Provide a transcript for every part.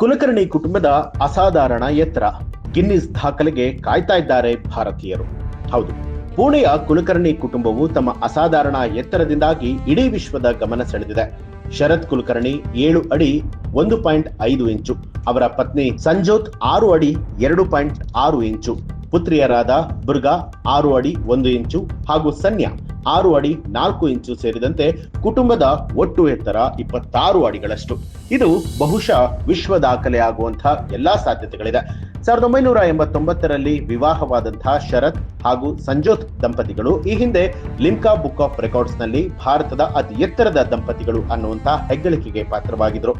ಕುಲಕರ್ಣಿ ಕುಟುಂಬದ ಅಸಾಧಾರಣ ಎತ್ತರ ಗಿನ್ನಿಸ್ ದಾಖಲೆಗೆ ಕಾಯ್ತಾ ಇದ್ದಾರೆ ಭಾರತೀಯರು. ಹೌದು, ಪುಣೆಯ ಕುಲಕರ್ಣಿ ಕುಟುಂಬವು ತಮ್ಮ ಅಸಾಧಾರಣ ಎತ್ತರದಿಂದಾಗಿ ಇಡೀ ವಿಶ್ವದ ಗಮನ ಸೆಳೆದಿದೆ. ಶರತ್ ಕುಲಕರ್ಣಿ ಏಳು ಅಡಿ ಒಂದು ಪಾಯಿಂಟ್ ಐದು ಇಂಚು, ಅವರ ಪತ್ನಿ ಸಂಜೋತ್ ಆರು ಅಡಿ ಎರಡು ಪಾಯಿಂಟ್ ಆರು ಇಂಚು. ಪುತ್ರಿಯರಾದ ದುರ್ಗಾ ಆರು ಅಡಿ ಒಂದು ಇಂಚು ಹಾಗೂ ಸನ್ಯಾ ಆರು ಅಡಿ ನಾಲ್ಕು ಇಂಚು ಸೇರಿದಂತೆ ಕುಟುಂಬದ ಒಟ್ಟು ಎತ್ತರ ಇಪ್ಪತ್ತಾರು ಅಡಿಗಳಷ್ಟು. ಇದು ಬಹುಶಃ ವಿಶ್ವ ದಾಖಲೆ ಆಗುವಂತಹ ಎಲ್ಲಾ ಸಾಧ್ಯತೆಗಳಿದೆ. ಸಾವಿರದ ಒಂಬೈನೂರ ಎಂಬತ್ತೊಂಬತ್ತರಲ್ಲಿ ವಿವಾಹವಾದಂತಹ ಶರತ್ ಹಾಗೂ ಸಂಜೋತ್ ದಂಪತಿಗಳು ಈ ಹಿಂದೆ ಲಿಮ್ಕಾ ಬುಕ್ ಆಫ್ ರೆಕಾರ್ಡ್ಸ್ನಲ್ಲಿ ಭಾರತದ ಅತಿ ಎತ್ತರದ ದಂಪತಿಗಳು ಅನ್ನುವಂತಹ ಹೆಗ್ಗಳಿಕೆಗೆ ಪಾತ್ರವಾಗಿದ್ರು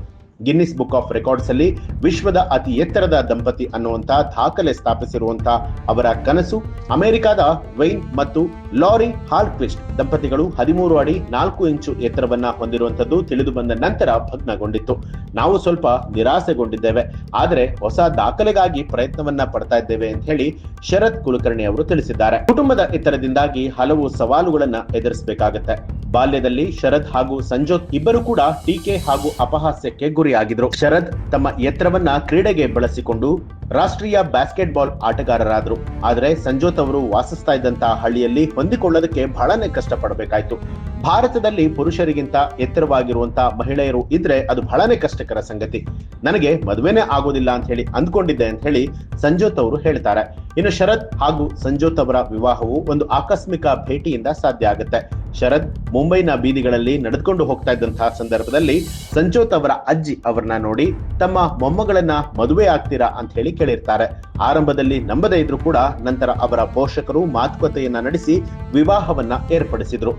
ಗಿನ್ನಿಸ್ ಬುಕ್ ಆಫ್ ರೆಕಾರ್ಡ್ಸ್ ಅಲ್ಲಿ ವಿಶ್ವದ ಅತಿ ಎತ್ತರದ ದಂಪತಿ ಅನ್ನುವಂತಹ ದಾಖಲೆ ಸ್ಥಾಪಿಸಿರುವಂತಹ ಅವರ ಕನಸು, ಅಮೆರಿಕದ ವೈನ್ ಮತ್ತು ಲಾರಿ ಹಾಲ್ಕ್ವಿಸ್ಟ್ ದಂಪತಿಗಳು ಹದಿಮೂರು ಅಡಿ ನಾಲ್ಕು ಇಂಚು ಎತ್ತರವನ್ನ ಹೊಂದಿರುವಂತದ್ದು ತಿಳಿದು ಬಂದ ನಂತರ ಭಗ್ನಗೊಂಡಿತ್ತು. ನಾವು ಸ್ವಲ್ಪ ನಿರಾಸೆಗೊಂಡಿದ್ದೇವೆ, ಆದರೆ ಹೊಸ ದಾಖಲೆಗಾಗಿ ಪ್ರಯತ್ನವನ್ನ ಪಡ್ತಾ ಇದ್ದೇವೆ ಅಂತ ಹೇಳಿ ಶರತ್ ಕುಲಕರ್ಣಿ ಅವರು ತಿಳಿಸಿದ್ದಾರೆ. ಕುಟುಂಬದ ಎತ್ತರದಿಂದಾಗಿ ಹಲವು ಸವಾಲುಗಳನ್ನ ಎದುರಿಸಬೇಕಾಗತ್ತೆ. ಬಾಲ್ಯದಲ್ಲಿ ಶರದ್ ಹಾಗೂ ಸಂಜೋತ್ ಇಬ್ಬರು ಕೂಡ ಟೀಕೆ ಹಾಗೂ ಅಪಹಾಸ್ಯಕ್ಕೆ ಗುರಿಯಾಗಿದ್ರು. ಶರದ್ ತಮ್ಮ ಎತ್ತರವನ್ನ ಕ್ರೀಡೆಗೆ ಬಳಸಿಕೊಂಡು ರಾಷ್ಟ್ರೀಯ ಬ್ಯಾಸ್ಕೆಟ್ ಬಾಲ್ ಆಟಗಾರರಾದ್ರು. ಆದರೆ ಸಂಜೋತ್ ಅವರು ವಾಸಿಸ್ತಾ ಇದ್ದಂತಹ ಹಳ್ಳಿಯಲ್ಲಿ ಹೊಂದಿಕೊಳ್ಳೋದಕ್ಕೆ ಬಹಳನೇ ಕಷ್ಟಪಡಬೇಕಾಯ್ತು. ಭಾರತದಲ್ಲಿ ಪುರುಷರಿಗಿಂತ ಎತ್ತರವಾಗಿರುವಂತ ಮಹಿಳೆಯರು ಇದ್ರೆ ಅದು ಬಹಳನೇ ಕಷ್ಟಕರ ಸಂಗತಿ. ನನಗೆ ಮದುವೆನೇ ಆಗೋದಿಲ್ಲ ಅಂತ ಹೇಳಿ ಅಂದ್ಕೊಂಡಿದ್ದೆ ಅಂತ ಹೇಳಿ ಸಂಜೋತ್ ಅವರು ಹೇಳ್ತಾರೆ. ಇನ್ನು ಶರತ್ ಹಾಗೂ ಸಂಜೋತ್ ಅವರ ವಿವಾಹವು ಒಂದು ಆಕಸ್ಮಿಕ ಭೇಟಿಯಿಂದ ಸಾಧ್ಯ ಆಗುತ್ತೆ. ಶರದ್ ಮುಂಬೈನ ಬೀದಿಗಳಲ್ಲಿ ನಡೆದುಕೊಂಡು ಹೋಗ್ತಾ ಇದ್ದಂತಹ ಸಂದರ್ಭದಲ್ಲಿ ಸಂಜೋತ್ ಅವರ ಅಜ್ಜಿ ಅವರನ್ನ ನೋಡಿ, ತಮ್ಮ ಮೊಮ್ಮಗಳನ್ನ ಮದುವೆ ಆಗ್ತೀರಾ? ಅಂತ ಹೇಳಿ ಕೇಳಿರ್ತಾರೆ. ಆರಂಭದಲ್ಲಿ ನಂಬದೇ ಇದ್ರು ಕೂಡ ನಂತರ ಅವರ ಪೋಷಕರು ಮಾತುಕತೆಯನ್ನ ನಡೆಸಿ ವಿವಾಹವನ್ನ ಏರ್ಪಡಿಸಿದ್ರು.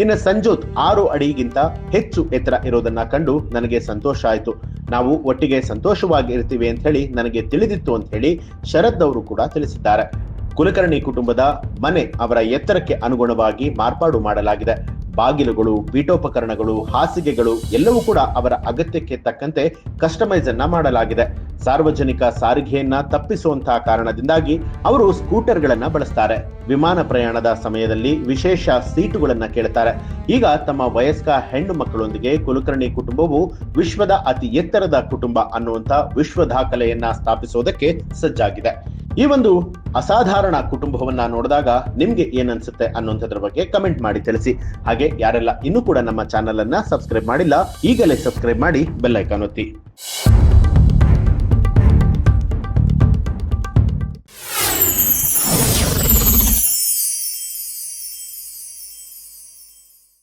ಇನ್ನು ಸಂಜೋತ್ ಆರು ಅಡಿಗಿಂತ ಹೆಚ್ಚು ಎತ್ತರ ಇರೋದನ್ನ ಕಂಡು ನನಗೆ ಸಂತೋಷ ಆಯ್ತು. ನಾವು ಒಟ್ಟಿಗೆ ಸಂತೋಷವಾಗಿ ಇರ್ತೀವಿ ಅಂತ ಹೇಳಿ ನನಗೆ ತಿಳಿದಿತ್ತು ಅಂತ ಹೇಳಿ ಶರದ್ ಅವರು ಕೂಡ ತಿಳಿಸಿದ್ದಾರೆ. ಕುಲಕರ್ಣಿ ಕುಟುಂಬದ ಮನೆ ಅವರ ಎತ್ತರಕ್ಕೆ ಅನುಗುಣವಾಗಿ ಮಾರ್ಪಾಡು ಮಾಡಲಾಗಿದೆ. ಬಾಗಿಲುಗಳು, ಪೀಠೋಪಕರಣಗಳು, ಹಾಸಿಗೆಗಳು ಎಲ್ಲವೂ ಕೂಡ ಅವರ ಅಗತ್ಯಕ್ಕೆ ತಕ್ಕಂತೆ ಕಸ್ಟಮೈಸ್ ಅನ್ನ ಮಾಡಲಾಗಿದೆ. ಸಾರ್ವಜನಿಕ ಸಾರಿಗೆಯನ್ನ ತಪ್ಪಿಸುವಂತಹ ಕಾರಣದಿಂದಾಗಿ ಅವರು ಸ್ಕೂಟರ್ಗಳನ್ನ ಬಳಸ್ತಾರೆ. ವಿಮಾನ ಪ್ರಯಾಣದ ಸಮಯದಲ್ಲಿ ವಿಶೇಷ ಸೀಟುಗಳನ್ನ ಕೇಳ್ತಾರೆ. ಈಗ ತಮ್ಮ ವಯಸ್ಕ ಹೆಣ್ಣು ಮಕ್ಕಳೊಂದಿಗೆ ಕುಲಕರ್ಣಿ ಕುಟುಂಬವು ವಿಶ್ವದ ಅತಿ ಎತ್ತರದ ಕುಟುಂಬ ಅನ್ನುವಂತ ವಿಶ್ವ ದಾಖಲೆಯನ್ನ ಸ್ಥಾಪಿಸುವುದಕ್ಕೆ ಸಜ್ಜಾಗಿದೆ. ಈ ಒಂದು ಅಸಾಧಾರಣ ಕುಟುಂಬವನ್ನ ನೋಡಿದಾಗ ನಿಮ್ಗೆ ಏನ್ ಅನ್ಸುತ್ತೆ ಅನ್ನುವಂಥದ್ರ ಬಗ್ಗೆ ಕಮೆಂಟ್ ಮಾಡಿ ತಿಳಿಸಿ. ಹಾಗೆ ಯಾರೆಲ್ಲ ಇನ್ನೂ ಕೂಡ ನಮ್ಮ ಚಾನೆಲ್ ಅನ್ನ ಸಬ್ಸ್ಕ್ರೈಬ್ ಮಾಡಿಲ್ಲ, ಈಗಲೇ ಸಬ್ಸ್ಕ್ರೈಬ್ ಮಾಡಿ ಬೆಲ್ ಐಕಾನ್ ಒತ್ತಿ.